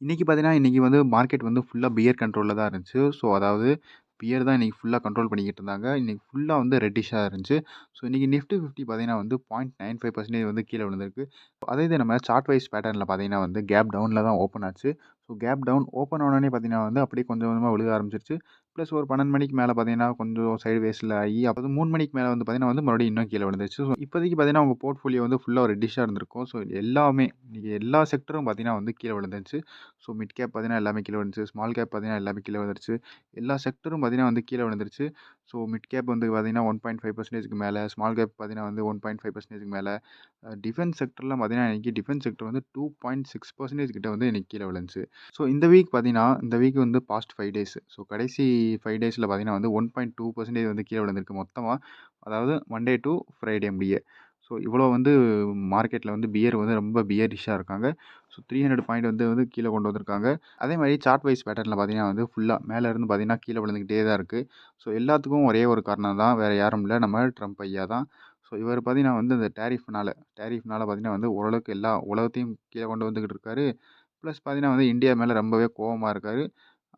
இன்றைக்கி பார்த்தீங்கன்னா, இன்றைக்கி வந்து மார்க்கெட் வந்து ஃபுல்லாக பியர் கண்ட்ரோலில் தான் இருந்துச்சு. ஸோ, அதாவது பியர் தான் இன்றைக்கி ஃபுல்லாக கண்ட்ரோல் பண்ணிக்கிட்டு இருந்தாங்க. இன்னைக்கு ஃபுல்லாக வந்து ரெட்டிஷாக இருந்துச்சு. ஸோ, இன்னைக்கு நிஃப்டி 50 பார்த்தீங்கன்னா வந்து 0.95% வந்து கீழே விழுந்திருக்கு. அதே இது நம்ம சார்ட் வைஸ் பேட்டர்னில் பார்த்தீங்கன்னா வந்து கேப் டவுனில் தான் ஓப்பன் ஆச்சு. ஸோ, கேப் டவுன் ஓப்பன் ஆனோடனே பார்த்தீங்கன்னா வந்து அப்படியே கொஞ்சம் கொஞ்சமாக விழுக ஆரம்பிச்சிருச்சு. ப்ளஸ் ஒரு 12 மணிக்கு மேலே பார்த்தீங்கன்னா, கொஞ்சம் சைடு வேஸில் ஆகி அப்போ மூணு மணிக்கு மேலே வந்து பார்த்தீங்கன்னா வந்து மறுபடியும் இன்னும் கீழே விழுந்துருச்சு. ஸோ, இப்போதைக்கு பார்த்தீங்கன்னா, உங்கள் போர்ட்ஃபோலியோ வந்து ஃபுல்லாக ஒரு டிஷ்ஷாக இருந்திருக்கும். ஸோ, எல்லாமே இன்றைக்கி எல்லா செக்டரும் பார்த்தீங்கன்னா வந்து கீழே விழுந்துருச்சு. ஸோ, மிட் கேப் பார்த்தீங்கன்னா எல்லாமே கீழே விழுந்துச்சு. ஸ்மால் கேப் பார்த்தீங்கன்னா எல்லாமே கீழே விழுந்துருச்சு. எல்லா செக்டரும் பார்த்தீங்கன்னா வந்து கீழே விழுந்துருச்சு. ஸோ, மிட் கேப் வந்து பார்த்தீங்கன்னா 1.5%க்கு மேல, ஸ்மால் கேப் பார்த்தீங்கன்னா வந்து 1.5%க்கு மேல, மேலே டிஃபென்ஸ் செக்டர்லாம் பார்த்தீங்கன்னா, இன்னைக்கு டிஃபென்ஸ் செக்டர் வந்து 2.6% கிட்ட வந்து எனக்கு கீழே விழுந்துச்சு. ஸோ, இந்த வீக் பார்த்தீங்கன்னா, இந்த வீக் வந்து பாஸ்ட் ஃபைவ் டேஸ். ஸோ, கடைசி ஃபைவ் டேஸில் பார்த்தீங்கன்னா வந்து 1.2% வந்து கீழே விழுந்திருக்கு மொத்தமாக அதாவது மண்டே டு ஃப்ரைடே முடிய. ஸோ, இவ்வளோ வந்து மார்க்கெட்டில் வந்து பியர் வந்து ரொம்ப பியரிஷாக இருக்காங்க. ஸோ, 300 பாயிண்ட் வந்து வந்து கீழே கொண்டு வந்திருக்காங்க. அதே மாதிரி சார்ட் வைஸ் பேட்டர்னில் பார்த்தீங்கன்னா வந்து ஃபுல்லாக மேலே இருந்து பார்த்தீங்கன்னா கீழே விழுந்துக்கிட்டே தான் இருக்குது ஸோ, எல்லாத்துக்கும் ஒரே ஒரு காரணம் தான். வேறு யாரும் இல்லை நம்ம ட்ரம்ப் ஐயா தான். ஸோ, இவர் பார்த்தீங்கன்னா வந்து இந்த டேரிஃப்னால் டேரிஃப்னால் பார்த்தீங்கன்னா வந்து ஓரளவுக்கு எல்லா உலகத்தையும் கீழே கொண்டு வந்துக்கிட்டு இருக்காரு. ப்ளஸ் பார்த்தீங்கன்னா வந்து இந்தியா மேலே ரொம்பவே கோபமாக இருக்காரு.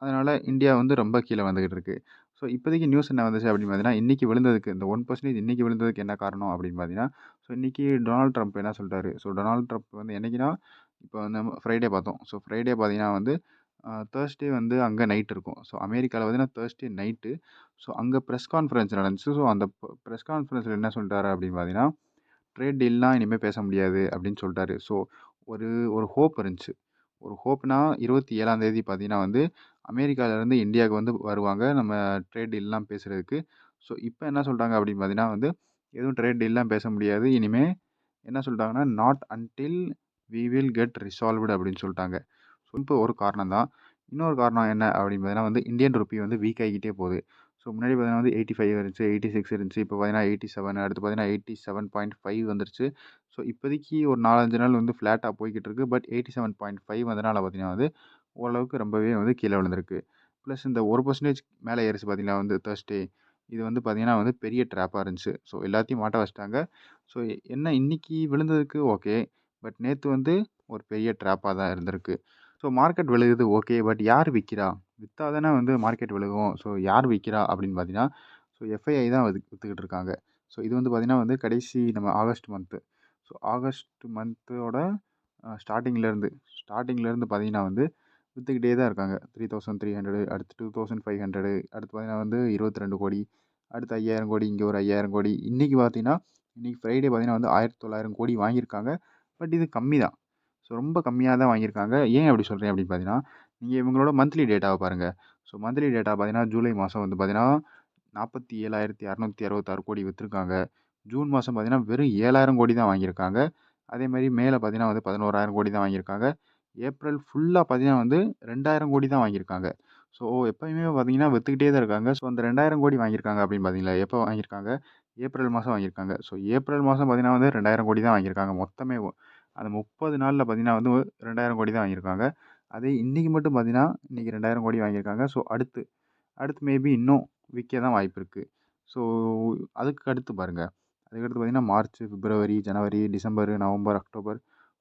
அதனால் இந்தியா வந்து ரொம்ப கீழே வந்துக்கிட்டு இருக்குது ஸோ, இப்போதைக்கு நியூஸ் என்ன வந்துச்சு அப்படின்னு பார்த்தீங்கன்னா, இன்றைக்கி விழுந்ததுக்கு இந்த ஒன் பர்சன்டேஜ் இன்றைக்கி விழுந்ததுக்கு என்ன காரணம் அப்படின்னு பார்த்தீங்கன்னா, ஸோ, இன்றைக்கி டொனால்ட் ட்ரம்ப் என்ன சொல்ட்டாரு. ஸோ, டொனால்ட் ட்ரம்ப் வந்து என்னைக்குன்னா, இப்போ நம்ம ஃப்ரைடே பார்த்தோம். ஸோ, ஃப்ரைடே பார்த்தீங்கன்னா வந்து தேர்ஸ்டே தர்ஸ்டே வந்து அங்கே நைட் இருக்கும். ஸோ, அமெரிக்காவில் பார்த்தீங்கன்னா தேர்ஸ்டே நைட்டு. ஸோ, அங்கே ப்ரெஸ் கான்ஃபரன்ஸ் நடந்துச்சு. ஸோ, அந்த ப்ரெஸ் கான்ஃபரன்ஸில் என்ன சொல்ட்டாரு அப்படின்னு பார்த்தீங்கன்னா, ட்ரேட் டீல்லாம் இனிமேல் பேச முடியாது அப்படின்னு சொல்லிட்டாரு ஸோ, ஒரு ஒரு ஹோப் இருந்துச்சு. ஒரு ஹோப்னா 27ஆம் தேதி பார்த்தீங்கன்னா வந்து அமெரிக்காவிலேருந்து இந்தியாவுக்கு வந்து வருவாங்க. நம்ம ட்ரேட் டீல்லாம் பேசுறதுக்கு. ஸோ, இப்போ என்ன சொல்கிறாங்க அப்படின்னு பார்த்தீங்கன்னா வந்து, எதுவும் ட்ரேட் டீல்லாம் பேச முடியாது. இனிமே என்ன சொல்லிட்டாங்கன்னா not until we will get resolved அப்படின்னு சொல்லிட்டாங்க ஸோ, இப்போ ஒரு காரணம் தான். இன்னொரு காரணம் என்ன அப்படின்னு பார்த்தீங்கன்னா வந்து இந்தியன் ருப்பி வந்து வீக் ஆகிக்கிட்டே போகுது. ஸோ, முன்னாடி பார்த்தீங்கன்னா வந்து 85 இருந்துச்சு, 86 இருந்துச்சு. இப்போ பார்த்தீங்கன்னா 87 அடுத்து பார்த்தீங்கன்னா 87.5 வந்துருச்சு. ஸோ, இப்போதைக்கு ஒரு 4, 5 நாள் வந்து ஃப்ளாட்டாக போய்கிட்டு இருக்குது பட் 87.5 வந்தனால பார்த்தீங்கன்னா வந்து ஓரளவுக்கு ரொம்பவே வந்து கீழே விழுந்திருக்கு. ப்ளஸ் இந்த ஒரு பர்சன்டேஜ் மேலே ஏறுச்சு பார்த்தீங்கன்னா வந்து தர்ஸ்டே. இது வந்து பார்த்திங்கன்னா வந்து பெரிய ட்ராப்பாக இருந்துச்சு. ஸோ, எல்லாத்தையும் மாட்ட வச்சுட்டாங்க. ஸோ, என்ன இன்னைக்கு விழுந்ததுக்கு ஓகே. பட் நேற்று வந்து ஒரு பெரிய ட்ராப்பாக தான் இருந்திருக்கு. ஸோ, மார்க்கெட் விழுகுது ஓகே. பட் யார் விற்கிறா விற்றா தானே வந்து மார்க்கெட் விழுகும். ஸோ, யார் விற்கிறா அப்படின்னு பார்த்தீங்கன்னா, ஸோ, எஃப்ஐஐ தான் விற்றுக்கிட்டு இருக்காங்க. ஸோ, இது வந்து பார்த்தீங்கன்னா வந்து கடைசி நம்ம ஆகஸ்ட் மந்த்து. ஸோ, ஆகஸ்ட் மந்த்தோட ஸ்டார்டிங்லேருந்து ஸ்டார்டிங்லேருந்து பார்த்திங்கன்னா பார்த்தீங்கன்னா வந்து விற்றுக்கிட்டே தான் இருக்காங்க. 3300 அடுத்து 2500 அடுத்து பார்த்தீங்கன்னா வந்து 22,00,00,000 அடுத்து ஐயாயிரம் கோடி இங்கே ஒரு ஐயாயிரம் கோடி இன்றைக்கி பார்த்தீங்கன்னா, இன்றைக்கி ஃப்ரைடே பார்த்தீங்கன்னா வந்து 1,900,00,00,000 வாங்கியிருக்காங்க. பட் இது கம்மி தான். ஸோ, ரொம்ப கம்மியாக தான் வாங்கியிருக்காங்க. ஏன் அப்படி சொல்கிறேன் அப்படின்னு பார்த்தீங்கன்னா, நீங்கள் இவங்களோட மந்த்லி டேட்டாவை பாருங்கள் ஸோ, மந்த்லி டேட்டா பார்த்தீங்கன்னா, ஜூலை மாதம் வந்து பார்த்தீங்கன்னா 47,666,00,00,000 வித்துருக்காங்க. ஜூன் மாதம் பார்த்தீங்கன்னா, வெறும் ஏழாயிரம் கோடி தான் வாங்கியிருக்காங்க. அதே மாதிரி மேலே பார்த்தீங்கன்னா வந்து பதினோராயிரம் கோடி தான் வாங்கியிருக்காங்க. ஏப்ரல் ஃபுல்லாக பார்த்தீங்கன்னா வந்து ரெண்டாயிரம் கோடி தான் வாங்கியிருக்காங்க. ஸோ, எப்பயுமே பார்த்தீங்கன்னா வித்துக்கிட்டே தான் இருக்காங்க. ஸோ, அந்த ரெண்டாயிரம் கோடி வாங்கியிருக்காங்க அப்படின்னு பார்த்தீங்களா, எப்போ வாங்கியிருக்காங்க? ஏப்ரல் மாதம் வாங்கியிருக்காங்க. ஸோ, ஏப்ரல் மாதம் பார்த்தீங்கன்னா வந்து ரெண்டாயிரம் கோடி தான் வாங்கியிருக்காங்க மொத்தமே. அந்த முப்பது நாளில் பார்த்தீங்கன்னா வந்து ரெண்டாயிரம் கோடி தான் வாங்கியிருக்காங்க. அதே இன்றைக்கி மட்டும் பார்த்தீங்கன்னா, இன்னைக்கு 2,000,00,00,000 வாங்கியிருக்காங்க. ஸோ, அடுத்து அடுத்து மேபி இன்னும் விற்க தான் வாய்ப்பு இருக்குது ஸோ, அதுக்கு அடுத்து பாருங்கள் அதுக்கடுத்து பார்த்தீங்கன்னா, March, February, January, December, November, October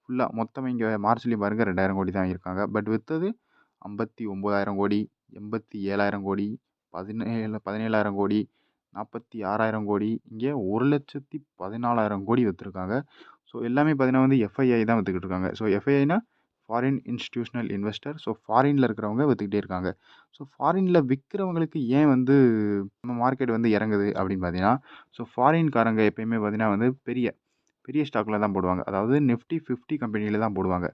ஃபுல்லா இங்கே மார்ச்லேயும் பாருங்கள் பாருங்க 2,000,00,00,000 தான் இருக்காங்க பட் விற்றது ஐம்பத்தி ஒம்பதாயிரம் கோடி எண்பத்தி ஏழாயிரம் கோடி பதினேழில் பதினேழாயிரம் கோடி நாற்பத்தி ஆறாயிரம் கோடி இங்கே ஒரு லட்சத்தி பதினாலாயிரம் கோடி விற்றுருக்காங்க ஸோ, எல்லாமே பார்த்தீங்கன்னா வந்து எஃப்ஐஐ தான் விற்றுக்கிட்டு இருக்காங்க. ஸோ, எஃப்ஐஐனா ஃபாரின் இன்ஸ்டிடியூஷனல் இன்வெஸ்டர். ஸோ, ஃபாரினில் இருக்கிறவங்க விற்றுக்கிட்டே இருக்காங்க. ஸோ, ஃபாரினில் விற்கிறவங்களுக்கு ஏன் வந்து நம்ம மார்க்கெட் வந்து இறங்குது அப்படின்னு பார்த்தீங்கன்னா, ஸோ, ஃபாரின்காரங்க எப்பயுமே பார்த்தீங்கன்னா வந்து பெரிய பெரிய ஸ்டாக்கில் தான் போடுவாங்க. அதாவது நிஃப்டி ஃபிஃப்டி கம்பெனியில் தான் போடுவாங்க.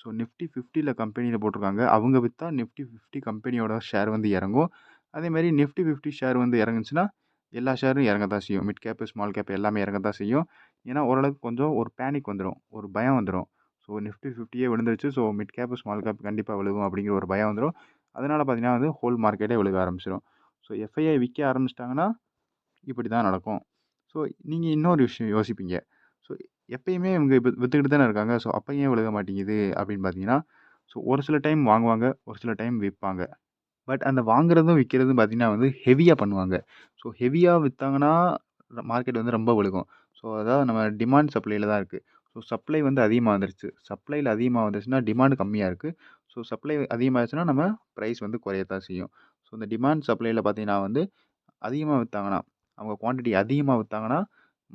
ஸோ, நிஃப்டி ஃபிஃப்டியில் கம்பெனியில் போட்டிருக்காங்க. அவங்க விற்றா நிஃப்டி 50 கம்பெனியோட ஷேர் வந்து இறங்கும். அதேமாதிரி நிஃப்டி 50 ஷேர் வந்து இறங்குச்சுன்னா, எல்லா ஷேரும் இறங்க தான் செய்யும். மிட் கேப்பு ஸ்மால் கேப் எல்லாமே இறங்க தான் செய்யும். ஏன்னா, ஓரளவுக்கு கொஞ்சம் ஒரு பேனிக் வந்துடும் ஒரு பயம் வந்துரும். ஸோ, நிஃப்டி 50யே விழுந்துருச்சு. So, mid cap, small cap கண்டிப்பாக விழுகும் அப்படிங்கிற ஒரு பயம் வந்துரும். அதனால் பார்த்தீங்கன்னா வந்து ஹோல் மார்க்கெட்டே விழுக ஆரம்பிச்சிடும் ஸோ, எஃப்ஐஐ விற்க ஆரம்பிச்சிட்டாங்கன்னா இப்படி தான் நடக்கும். ஸோ, நீங்கள் இன்னொரு விஷயம் யோசிப்பீங்க. ஸோ, எப்பயுமே இவங்க இப்போ வித்துக்கிட்டு தானே இருக்காங்க. ஸோ, அப்போ ஏன் விழுக மாட்டேங்குது அப்படின்னு பார்த்தீங்கன்னா, ஸோ, ஒரு சில டைம் வாங்குவாங்க. ஒரு சில டைம் விற்பாங்க பட் அந்த வாங்குறதும், விற்கிறதும் பார்த்தீங்கன்னா வந்து ஹெவியாக பண்ணுவாங்க. ஸோ, ஹெவியாக விற்றாங்கன்னா மார்க்கெட் வந்து ரொம்ப விழுகும். ஸோ, அதாவது நம்ம டிமாண்ட், சப்ளையில் தான் இருக்குது ஸோ, சப்ளை வந்து அதிகமாக வந்துருச்சு. சப்ளையில் அதிகமாக வந்துருச்சுன்னா, டிமாண்டு கம்மியாக இருக்குது ஸோ சப்ளை அதிகமாகிடுச்சுன்னா நம்ம ப்ரைஸ் வந்து குறையத்தான் செய்யும் ஸோ இந்த டிமாண்ட் சப்ளையில் பார்த்தீங்கன்னா வந்து அதிகமாக விற்றாங்கன்னா அவங்க குவான்டிட்டி அதிகமாக விற்றாங்கன்னா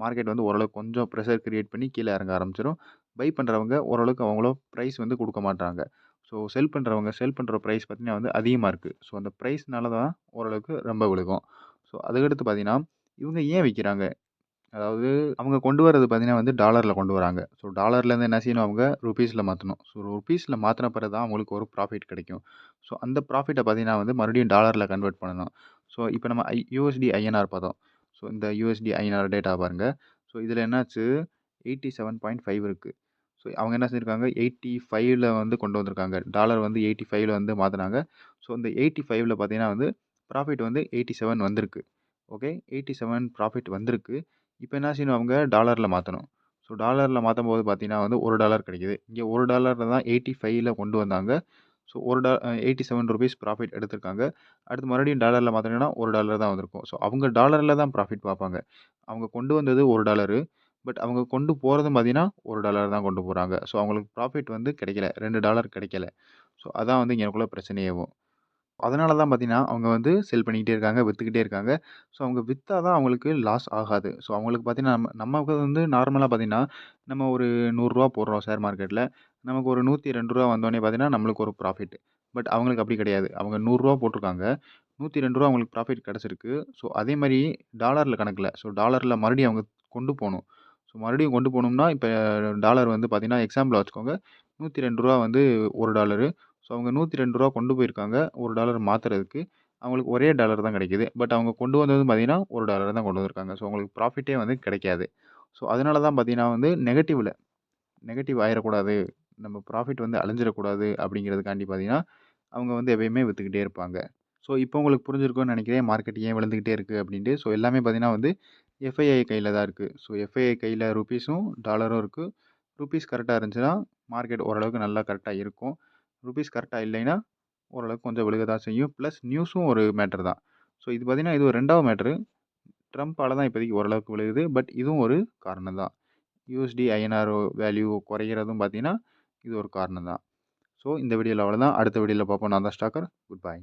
மார்க்கெட் வந்து ஓரளவுக்கு கொஞ்சம் ப்ரெஷர் க்ரியேட் பண்ணி கீழே இறங்க ஆரம்பிச்சிடும் பை பண்ணுறவங்க ஓரளவுக்கு அவங்களோ ப்ரைஸ் வந்து கொடுக்க மாட்டாங்க ஸோ செல் பண்ணுறவங்க செல் பண்ணுற ப்ரைஸ் பார்த்திங்கன்னா வந்து அதிகமாக இருக்குது ஸோ அந்த ப்ரைஸ்னால தான் ஓரளவுக்கு ரொம்ப விழுகும். ஸோ அதுக்கடுத்து பார்த்திங்கன்னா இவங்க ஏன் விற்கிறாங்க அதாவது அவங்க கொண்டு வரது பார்த்திங்கன்னா வந்து டாலரில் கொண்டு வராங்க. ஸோ டாலர்லேருந்து என்ன செய்யணும் அவங்க? ருபீஸில் மாற்றணும் ஸோ ருபீஸில் மாற்றின பிறகு தான் அவங்களுக்கு ஒரு ப்ராஃபிட் கிடைக்கும். ஸோ அந்த ப்ராஃபிட்டை பார்த்திங்கன்னா வந்து மறுபடியும் டாலரில் கன்வெர்ட் பண்ணணும். ஸோ இப்போ நம்ம ஐ யூஎஸ்டி ஐஎன்ஆர் பார்த்தோம். ஸோ இந்த யூஎஸ்டி ஐநாறு டேட்டா பாருங்கள் ஸோ இதில் என்னாச்சு? எயிட்டி செவன் பாயிண்ட் ஃபைவ் இருக்குது ஸோ அவங்க என்ன செஞ்சுருக்காங்க? எயிட்டி ஃபைவ்ல வந்து கொண்டு வந்திருக்காங்க. டாலர் வந்து எயிட்டி ஃபைவ்ல வந்து மாற்றினாங்க ஸோ இந்த எயிட்டி ஃபைவ்ல பார்த்தீங்கன்னா வந்து ப்ராஃபிட் வந்து எயிட்டி செவன் வந்திருக்கு. ஓகே எயிட்டி செவன் ப்ராஃபிட் வந்திருக்கு. இப்போ என்ன செய்யணும் அவங்க? டாலரில் மாற்றணும் ஸோ டாலரில் மாற்றும் போது பார்த்தீங்கன்னா வந்து ஒரு டாலர் கிடைக்குது. இங்கே ஒரு டாலரில் தான் எயிட்டி ஃபைவ்ல கொண்டு வந்தாங்க. ஸோ ஒரு டா எயிட்டி செவன் ருபீஸ் ப்ராஃபிட் எடுத்திருக்காங்க. அடுத்து மறுபடியும் டாலரில் மாற்றினீங்கன்னா ஒரு டாலர் தான் வந்திருக்கும். ஸோ அவங்க டாலரில் தான் ப்ராஃபிட் பார்ப்பாங்க. அவங்க கொண்டு வந்தது ஒரு டாலரு பட் அவங்க கொண்டு போகிறதும் பார்த்தீங்கன்னா ஒரு டாலர் தான் கொண்டு போகிறாங்க ஸோ அவங்களுக்கு ப்ராஃபிட் வந்து கிடைக்கல. ரெண்டு டாலர் கிடைக்கல. ஸோ அதான் வந்து எனக்குள்ள பிரச்சனையாகும் அதனால தான் பார்த்தீங்கன்னா அவங்க வந்து செல் பண்ணிக்கிட்டே இருக்காங்க விற்றுக்கிட்டே இருக்காங்க. ஸோ அவங்க விற்றா தான் அவங்களுக்கு லாஸ் ஆகாது. ஸோ அவங்களுக்கு பார்த்தீங்கன்னா நம்ம நமக்கு வந்து நார்மலாக பார்த்தீங்கன்னா நம்ம ஒரு நூறுரூவா போடுறோம் ஷேர் மார்க்கெட்டில் நமக்கு ஒரு நூற்றி ரெண்டு ரூபா வந்தோடனே பார்த்தீங்கன்னா நம்மளுக்கு ஒரு ப்ராஃபிட் பட் அவங்களுக்கு அப்படி கிடையாது. அவங்க நூறுரூவா போட்டிருக்காங்க. நூற்றி ரெண்டு ரூபா அவங்களுக்கு ப்ராஃபிட் கிடச்சிருக்கு. ஸோ அதே மாதிரி டாலரில் கணக்கில். ஸோ டாலரில் மறுபடியும் அவங்க கொண்டு போகணும். ஸோ மறுபடியும் கொண்டு போகணும்னா இப்போ டாலர் வந்து பார்த்திங்கன்னா எக்ஸாம்பிள் வச்சுக்கோங்க. நூற்றி ரெண்டு ரூபா வந்து ஒரு டாலரு ஸோ அவங்க நூற்றி ரெண்டு ரூபா கொண்டு போயிருக்காங்க ஒரு டாலர் மாற்றுறதுக்கு அவங்களுக்கு ஒரே டாலர் தான் கிடைக்கிது. பட் அவங்க கொண்டு வந்தது பார்த்தீங்கன்னா ஒரு டாலர் தான் கொண்டு வந்திருக்காங்க. ஸோ அவங்களுக்கு ப்ராஃபிட்டே வந்து கிடைக்காது. ஸோ அதனால தான் பார்த்திங்கன்னா வந்து நெகட்டிவில் நெகட்டிவ் ஆயிடக்கூடாது நம்ம ப்ராஃபிட் வந்து அழிஞ்சிடக்கூடாது அப்படிங்கிறதுக்காண்டி பார்த்தீங்கன்னா அவங்க வந்து எப்பயுமே விற்றுக்கிட்டே இருப்பாங்க. ஸோ இப்போ உங்களுக்கு புரிஞ்சிருக்கும்னு நினைக்கிறேன். மார்க்கெட் ஏன் விழுந்துக்கிட்டே இருக்குது அப்படின்ட்டு. ஸோ எல்லாமே பார்த்தீங்கன்னா வந்து எஃப்ஐஐ கையில் தான் இருக்குது ஸோ எஃப்ஐஐ கையில் ருபீஸும் டாலரும் இருக்குது ருபீஸ் கரெக்டாக இருந்துச்சுன்னா மார்க்கெட் ஓரளவுக்கு நல்லா கரெக்டாக இருக்கும். ருபீஸ் கரெக்டாக இல்லைன்னா ஓரளவுக்கு கொஞ்சம் விழுக தான் செய்யும். ப்ளஸ் நியூஸும் ஒரு மேட்டர் தான். ஸோ இது பார்த்திங்கன்னா இது ஒரு ரெண்டாவது மேட்ரு ட்ரம்ப்பால் தான் இப்போதைக்கு ஓரளவுக்கு விழுகுது. பட் இதுவும் ஒரு காரணம் தான். யூஎஸ்டி ஐஎன்ஆர் வேல்யூ குறைகிறதும் பார்த்திங்கன்னா இது ஒரு காரணம் தான். ஸோ இந்த வீடியோவில் அவ்வளோதான் அடுத்த வீடியோவில் பார்ப்போம். நான் தான் ஸ்டாக்கர். Good bye